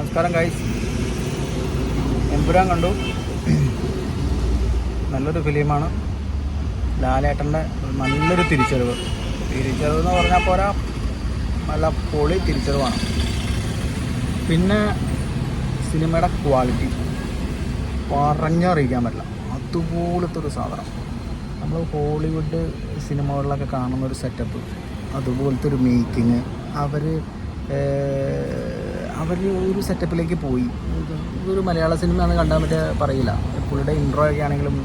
നമസ്കാരം ഗൈസ് എമ്പുരാൻ കണ്ടു. നല്ലൊരു ഫിലിമാണ്. ലാലേട്ടന്റെ നല്ലൊരു തിരിച്ചറിവ്. തിരിച്ചറിവ് എന്ന് പറഞ്ഞാൽ പോരാ നല്ല പൊളി തിരിച്ചറിവാണ്. പിന്നെ സിനിമയുടെ ക്വാളിറ്റി പറഞ്ഞറിയിക്കാൻ പറ്റില്ല. അതുപോലത്തെ ഒരു സാധനം. നമ്മൾ ഹോളിവുഡ് സിനിമകളിലൊക്കെ കാണുന്ന ഒരു സെറ്റപ്പ് അതുപോലത്തെ ഒരു മേക്കിങ് അവർ അവർ ഒരു സെറ്റപ്പിലേക്ക് പോയി. ഒരു മലയാള സിനിമയാണ് കണ്ടാൽ മറ്റേ പറയില്ല. പുള്ളിയുടെ ഇൻട്രോ ഒക്കെ ആണെങ്കിലും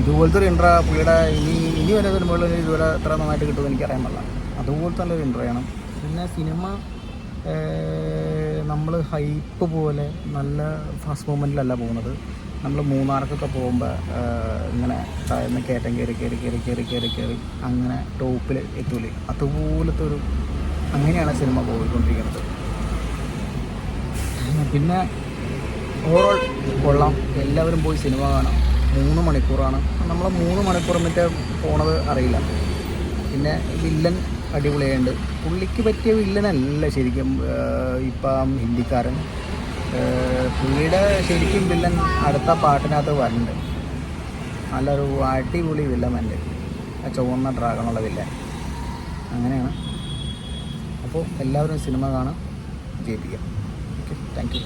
ഇതുപോലത്തെ ഒരു ഇൻട്രോ പുള്ളിയുടെ ഇനി ഇനി വരെ സിനിമകളിൽ ഇതുവരെ അത്ര നന്നായിട്ട് കിട്ടുമെന്ന് എനിക്കറിയാൻ പാടില്ല. അതുപോലത്തെ നല്ലൊരു ഇൻട്രോ ആണ് പിന്നെ സിനിമ നമ്മൾ ഹൈപ്പ് പോലെ നല്ല ഫാസ്റ്റ് മൂമെന്റിലല്ല പോകുന്നത്. നമ്മൾ മൂന്നാർക്കൊക്കെ പോകുമ്പോൾ ഇങ്ങനെ താഴ്ന്ന് കയറ്റം കയറി കയറി കയറി കയറി കയറി കയറി അങ്ങനെ ടോപ്പിൽ എത്തൂലേ. അതുപോലത്തെ ഒരു അങ്ങനെയാണ് സിനിമ പോയിക്കൊണ്ടിരിക്കുന്നത്. പിന്നെ ഓവറോൾ കൊള്ളാം. എല്ലാവരും പോയി സിനിമ കാണാം. മൂന്ന് മണിക്കൂറാണ്. നമ്മൾ മൂന്ന് മണിക്കൂർ എന്നിട്ട് പോണത് അറിയില്ല. പിന്നെ വില്ലൻ അടിപൊളിയായുണ്ട്. പുള്ളിക്ക് പറ്റിയ വില്ലനല്ല ശരിക്കും ഇപ്പം ഹിന്ദിക്കാരൻ. പുള്ളിയുടെ ശരിക്കും വില്ലൻ അടുത്ത പാട്ടിനകത്ത് വരുന്നുണ്ട് നല്ലൊരു അടിപൊളി വില്ലനുണ്ട് ആ ചുവന്ന ഡ്രാഗണുള്ള വില്ലൻ. അങ്ങനെയാണ്. അപ്പോൾ എല്ലാവരും സിനിമ കാണാം ജയിപ്പിക്കാം. Okay thank you